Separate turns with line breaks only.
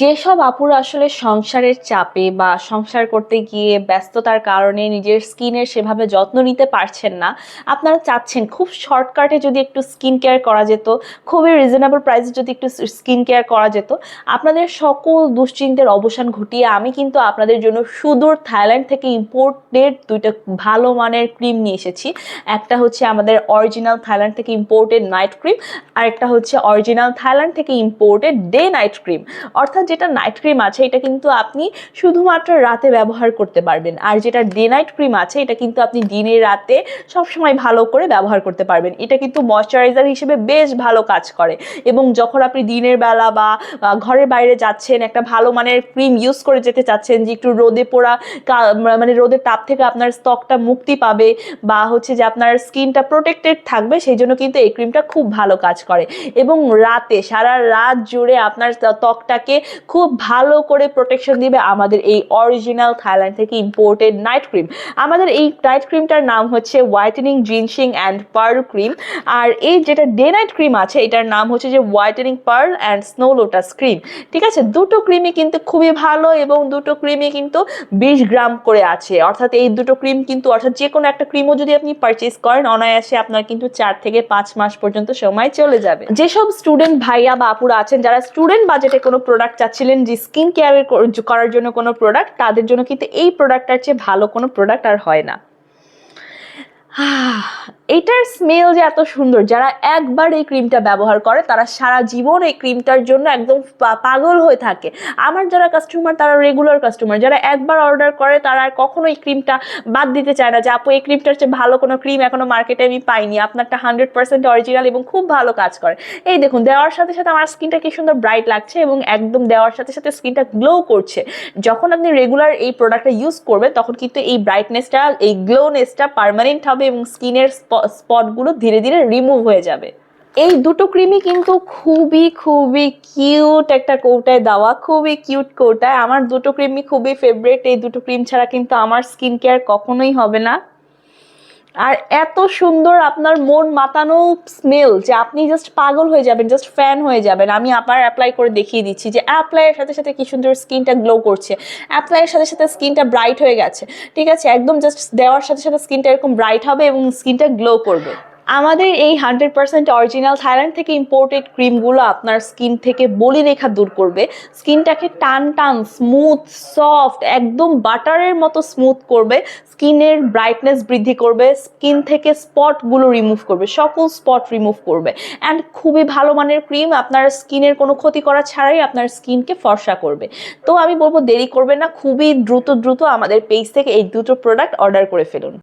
যেসব আপুরা আসলে সংসারের চাপে বা সংসার করতে গিয়ে ব্যস্ততার কারণে নিজের স্কিনের সেভাবে যত্ন নিতে পারছেন না, আপনারা চাচ্ছেন খুব শর্টকাটে যদি একটু স্কিন কেয়ার করা যেত, খুবই রিজনেবল প্রাইসে যদি একটু স্কিন কেয়ার করা যেত, আপনাদের সকল দুশ্চিন্তের অবসান ঘটিয়ে আমি কিন্তু আপনাদের জন্য সুদূর থাইল্যান্ড থেকে ইম্পোর্টেড দুইটা ভালো মানের ক্রিম নিয়ে এসেছি। একটা হচ্ছে আমাদের অরিজিনাল থাইল্যান্ড থেকে ইম্পোর্টেড নাইট ক্রিম আর একটা হচ্ছে অরিজিনাল থাইল্যান্ড থেকে ইম্পোর্টেড ডে নাইট ক্রিম অর্থাৎ যেটা নাইট ক্রিম আছে, এটা কিন্তু আপনি শুধুমাত্র রাতে ব্যবহার করতে পারবেন। আর যেটা ডে নাইট ক্রিম আছে, এটা কিন্তু আপনি দিনে রাতে সবসময় ভালো করে ব্যবহার করতে পারবেন। এটা কিন্তু ময়শ্চারাইজার হিসেবে বেশ ভালো কাজ করে। এবং যখন আপনি দিনের বেলা বা ঘরের বাইরে যাচ্ছেন, একটা ভালো মানের ক্রিম ইউজ করে যেতে চাচ্ছেন, যে একটু রোদে পোড়া মানে রোদের তাপ থেকে আপনার ত্বকটা মুক্তি পাবে বা হচ্ছে যে আপনার স্কিনটা প্রোটেক্টেড থাকবে, সেই জন্য কিন্তু এই ক্রিমটা খুব ভালো কাজ করে। এবং রাতে, সারা রাত জুড়ে আপনার ত্বকটাকে খুব ভালো করে প্রোটেকশন দিবে আমাদের এই অরিজিনাল থাইল্যান্ড থেকে ইম্পোর্টেড নাইট ক্রিম আমাদের এই নাইট ক্রিমটার নাম হচ্ছে whitening ginseng and pearl cream আর এই যেটা ডে নাইট ক্রিম আছে, এটার নাম হচ্ছে যে whitening pearl and snow lotus cream ঠিক আছে? দুটো ক্রিমই কিন্তু খুবই ভালো এবং দুটো ক্রিমই কিন্তু বিশ গ্রাম করে আছে। অর্থাৎ এই দুটো ক্রিম কিন্তু, অর্থাৎ যে কোনো একটা ক্রিমও যদি আপনি পারচেজ করেন, অনায়াসে আপনার কিন্তু চার থেকে পাঁচ মাস পর্যন্ত সময় চলে যাবে। যেসব স্টুডেন্ট ভাইয়া বা আপুরা আছেন, যারা স্টুডেন্ট বাজেটে কোনো প্রোডাক্ট চাচ্ছিলেন যে স্কিন কেয়ারের করার জন্য কোনো প্রোডাক্ট তাদের জন্য কিন্তু এই প্রোডাক্টটার চেয়ে ভালো কোনো প্রোডাক্ট আর হয় না। এটার স্মেল যে এত সুন্দর, যারা একবার এই ক্রিমটা ব্যবহার করে, তারা সারা জীবন এই ক্রিমটার জন্য একদম পাগল হয়ে থাকে। আমার যারা কাস্টমার তারা রেগুলার কাস্টমার যারা একবার অর্ডার করে, তারা আর কখনো এই ক্রিমটা বাদ দিতে চায় না যে, আপু, এই ক্রিমটার চেয়ে ভালো কোনো ক্রিম এখনও মার্কেটে আমি পাইনি। আপনারটা হান্ড্রেড পার্সেন্ট অরিজিনাল এবং খুব ভালো কাজ করে। এই দেখুন, দেওয়ার সাথে সাথে আমার স্কিনটা কি সুন্দর ব্রাইট লাগছে এবং একদম দেওয়ার সাথে সাথে স্কিনটা গ্লো করছে। যখন আপনি রেগুলার এই প্রোডাক্টটা ইউজ করবেন, তখন কিন্তু এই ব্রাইটনেসটা এই গ্লোনেসটা পার্মানেন্ট হবে এবং স্কিনের স্পটগুলো ধীরে ধীরে রিমুভ হয়ে যাবে। এই দুটো ক্রিমই কিন্তু খুবই খুবই কিউট একটা কৌটায় দেওয়া, খুবই কিউট কৌটায়। আমার দুটো ক্রিমই খুবই ফেভারেট এই দুটো ক্রিম ছাড়া কিন্তু আমার স্কিন কেয়ার কখনোই হবে না। আর এত সুন্দর আপনার মন মাতানো স্মেল যে আপনি জাস্ট পাগল হয়ে যাবেন জাস্ট ফ্যান হয়ে যাবেন। আমি আবার অ্যাপ্লাই করে দেখিয়ে দিচ্ছি যে অ্যাপ্লাইয়ের সাথে সাথে কি সুন্দর স্কিনটা গ্লো করছে। অ্যাপ্লাইয়ের সাথে সাথে স্কিনটা ব্রাইট হয়ে গেছে। ঠিক আছে? একদম জাস্ট দেওয়ার সাথে সাথে স্কিনটা এরকম ব্রাইট হবে এবং স্কিনটা গ্লো করবে। আমাদের এই হান্ড্রেড পার্সেন্ট অরিজিনাল থাইল্যান্ড থেকে ইম্পোর্টেড ক্রিমগুলো আপনার স্কিন থেকে বলি রেখা দূর করবে। স্কিনটাকে টান টান স্মুথ সফট একদম বাটারের মতো স্মুথ করবে। স্কিনের ব্রাইটনেস বৃদ্ধি করবে স্কিন থেকে স্পটগুলো রিমুভ করবে, সকল স্পট রিমুভ করবে। অ্যান্ড খুবই ভালো মানের ক্রিম আপনার স্কিনের কোনো ক্ষতি করা ছাড়াই আপনার স্কিনকে ফর্সা করবে। তো আমি বলব দেরি করবে না, খুবই দ্রুত দ্রুত আমাদের পেজ থেকে এই দুটো প্রোডাক্ট অর্ডার করে ফেলুন।